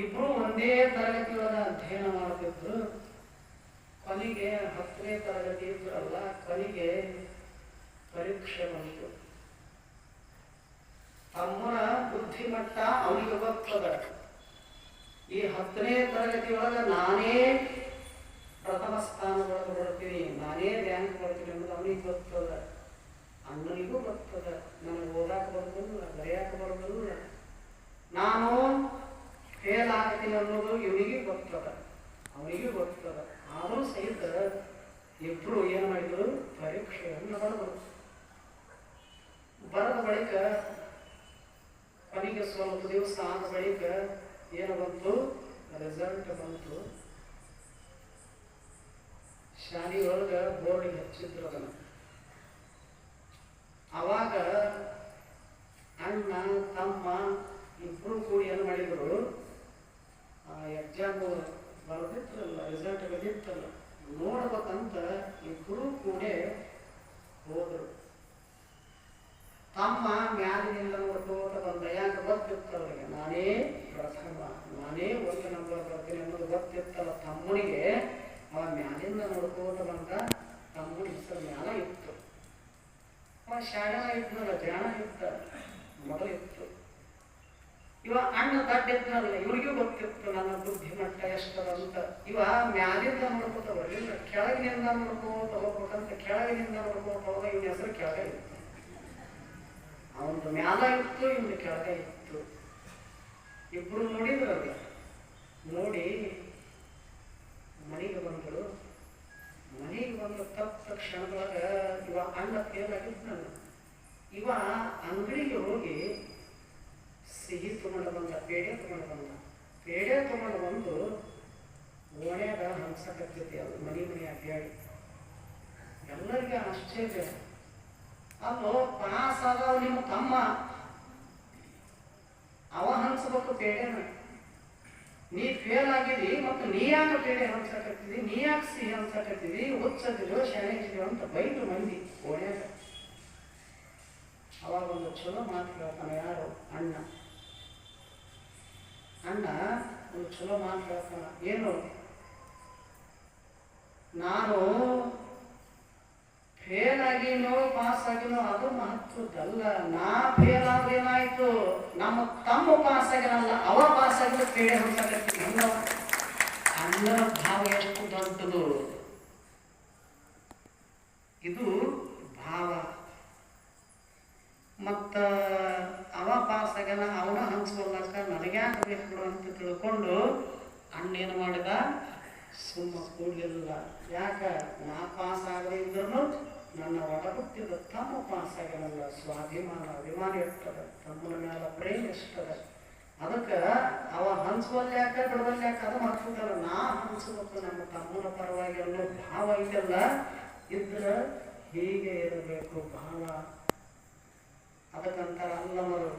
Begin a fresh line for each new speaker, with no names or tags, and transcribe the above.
ಇಬ್ರು ಒಂದೇ ತರಗತಿ ಒಳಗ ಅಧ್ಯಯನ ಮಾಡ್ತಿದ್ರು. ಕೊನೆಗೆ ಹತ್ತನೇ ತರಗತಿ ಇದ್ರಲ್ಲ ಕೊನೆಗೆ ಪರೀಕ್ಷೆ ಬಂತು. ತಮ್ಮನ ಬುದ್ಧಿಮಟ್ಟ ಅವನಿಗೆ ಗೊತ್ತದ. ಈ ಹತ್ತನೇ ತರಗತಿ ಒಳಗ ನಾನೇ ಪ್ರಥಮ ಸ್ಥಾನದೊಳಗೆ ಬರ್ತೀನಿ ನಾನೇ ರ್ಯಾಂಕ್ ಬರ್ತೀನಿ ಅನ್ನೋದು ಅವನಿಗೆ ಗೊತ್ತದ. ಅಣ್ಣನಿಗೂ ಗೊತ್ತದ. ನನಗೆ ಓದಾಕ ಬರೋದಿಲ್ಲ, ಬರೆಯಾಕ ಬರೋದಿಲ್ಲ. ನಾನು ಆಗ್ತೀನಿ ಅನ್ನೋದು ಇವನಿಗೆ ಗೊತ್ತದ ಅವನಿಗೆ ಗೊತ್ತದ ಆದರೂ ಸಹಿತ ಇಬ್ರು ಏನು ಮಾಡಿದ್ರು? ಪರೀಕ್ಷೆಯನ್ನು ಬರೆದರು ಬರೆದ ಬಳಿಕ ಕೊನೆಗೆ ಸ್ವಲ್ಪ ದಿವಸ ಆದ ಬಳಿಕ ಏನು ಬಂತು? ರಿಸಲ್ಟ್ ಬಂತು. ಶಾಲೆಯೊಳಗ ಬೋರ್ಡಿಗೆ ಹಚ್ಚಿದ್ರು ಅದನ್ನು. ಅವಾಗ ಅಣ್ಣ, ತಮ್ಮ ಇಬ್ರು ಕೂಡಿ ಏನು ಮಾಡಿದ್ರು ಎಕ್ಸಾಮ್ ಬರೆದಿತ್ತಲ್ಲ ರಿಸಲ್ಟ್ ಬಂದಿತ್ತಲ್ಲ ನೋಡ್ಬೇಕಂತ ಇಬ್ರು ಕೂಡ ಹೋದ್ರು. ತಮ್ಮ ಮ್ಯಾಲಿನಿಂದ ನೋಡ್ಕೋತ ಬಂದ ಯಾಕೆ ಗೊತ್ತಿತ್ತು ನಾನೇ ಪ್ರಥಮ, ನಾನೇ ಒಂದು ನಂಬರ್ ಬರ್ತೀನಿ ಅನ್ನೋದು ಗೊತ್ತಿತ್ತಲ್ಲ ತಮ್ಮನಿಗೆ ಅವ ಮ್ಯಾಲಿಂದ ನೋಡ್ಕೋತ ಬಂದ ತಮ್ಮನ ಹೆಸರು ಮ್ಯಾಲ ಇತ್ತು. ಅವ ಶಾಣ ಇದ್ನಲ್ಲ, ಜಾಣ ಇತ್ತ ಮೊದಲು ಇತ್ತು. ಇವ ಅಣ್ಣ ದಡ್ಡ ಇದ್ನಲ್ಲ, ಇವ್ರಿಗೂ ಗೊತ್ತಿತ್ತು ನನ್ನ ಬುದ್ಧಿಮಟ್ಟ ಎಷ್ಟದ ಅಂತ ಇವ ಮ್ಯಾಲಿಂದ ನೋಡ್ಕೊತಾವ ಕೆಳಗಿನಿಂದ ನೋಡ್ಕೊಂತ ಹೋಗ್ಬೇಕಂತ ಕೆಳಗಿನಿಂದ ನೋಡ್ಕೊಂತ ಹೋಗ ಇವನ ಹೆಸರು ಕೆಳಗೆ ಇತ್ತು. ಅವನದು ಮ್ಯಾಲ ಇತ್ತು ಇವ್ನ ಕೆಳಗೆ ಇತ್ತು. ಇಬ್ರು ನೋಡಿದ್ರಲ್ಲ, ನೋಡಿ ಮನೆಗೆ ಬಂದರು ಮನೆಗೆ ಬಂದ ತಪ್ಪ ಕ್ಷಣದೊಳಗ ಇವ ಅಣ್ಣ ಫೇಲ್ ಆಗಿದ್ನಲ್ಲ ಇವ ಅಂಗಡಿಗೆ ಹೋಗಿ ಸಿಹಿ ತಗೊಂಡು ಬಂದ, ಪೇಡೆ ತಗೊಂಡು ಬಂದ. ಪೇಡೆ ತಗೊಂಡು ಬಂದು ಓಣ್ಯಾಗ ಹಂಸಕತ್ತೈತಿ ಅದು ಮನೆ ಮನೆ ಅಡ್ಡಾಡಿ ಎಲ್ಲರಿಗೆ ಆಶ್ಚರ್ಯ ಅಲ್ಲೋ, ಪಾಸ್ ಆದವ ನಿಮ್ಮ ತಮ್ಮ. ಅವ ಹಂಚಬೇಕು ಪೇಡೆನ ನೀ ಫೇಲ್ ಆಗಿದಿ ಮತ್ತು ನೀ ಯಾಕೆ ಪೇಡೆ ಹಂಚಕತ್ತಿದಿ ನೀ ಯಾಕೆ ಸಿಹಿ ಹಂಚಕತ್ತಿದಿ ಹುಚ್ಚದಿದೋ ಶಾಣೆಗಿದೋ ಅಂತ ಬೈದು ಮಂದಿ ಓಣ್ಯಾಗ. ಅವಾಗ ಒಂದು ಚಲೋ ಮಾತು ಹೇಳ್ತಾನೆ ಯಾರು, ಅಣ್ಣ. ಅಣ್ಣ, ಒಂದು ಚಲೋ ಮಾತು ಹೇಳ್ತಾನ. ಏನು? ನಾನು ಫೇಲ್ ಆಗಿನೋ ಪಾಸ್ ಆಗಿನೋ, ಅದು ಮಹತ್ವದಲ್ಲ ನಾ ಫೇಲ್ ಏನಾಯಿತು ನಮ್ಮ ತಮ್ಮ ಪಾಸ್ ಆಗಿರಲ್ಲ, ಅವ ಪಾಸ್ ಆಗಿದ್ರೆ ಕೇಳಿ ಹೋಗ್ತಾರೆ ಅನ್ನೋ ಅಣ್ಣನ ಭಾವ ಎಷ್ಟು ದೊಡ್ಡದು? ಇದು ಭಾವ. ಮತ್ತ ಅವ ಪಾಸ್ ಆಗ್ಯಾನ, ಅವನ ಹಂಚ್ಕೊಳ್ಳಕ ನನಗ್ಯಾಕೆ ಬೇಕು ಅಂತ ತಿಳ್ಕೊಂಡು ಅಣ್ಣ ಏನು ಮಾಡಿದ? ಸುಮ್ಮ ಕೂಡಿಲ್ಲ ಯಾಕ? ನಾ ಪಾಸ್ ಆಗದೆ ಇದ್ರೂ ನನ್ನ ಒಡ ತಮ್ಮ ಪಾಸ್ ಆಗಿರಲ್ಲ ಸ್ವಾಭಿಮಾನ, ಅಭಿಮಾನ ಇರ್ತದ, ತಮ್ಮನ ಮೇಲೆ ಪ್ರೇಮ ಇಷ್ಟದ ಅದಕ್ಕೆ ಅವ ಹಂಚುವಲ್ಲಿ ಯಾಕ, ಬಿಡುವಲ್ಲಿ ಯಾಕ ಅದು ಮಾಡ್ತಿದ್ದಲ್ಲ ನಾ ಹಂಚಬೇಕು ನಮ್ಮ ತಮ್ಮನ ಪರವಾಗಿ ಅನ್ನೋ ಭಾವ ಇದೆಲ್ಲ ಇದ್ರೆ ಹೀಗೆ ಇರಬೇಕು ಭಾವ. ಅದಕ್ಕಂತ ಅಲ್ಲವರು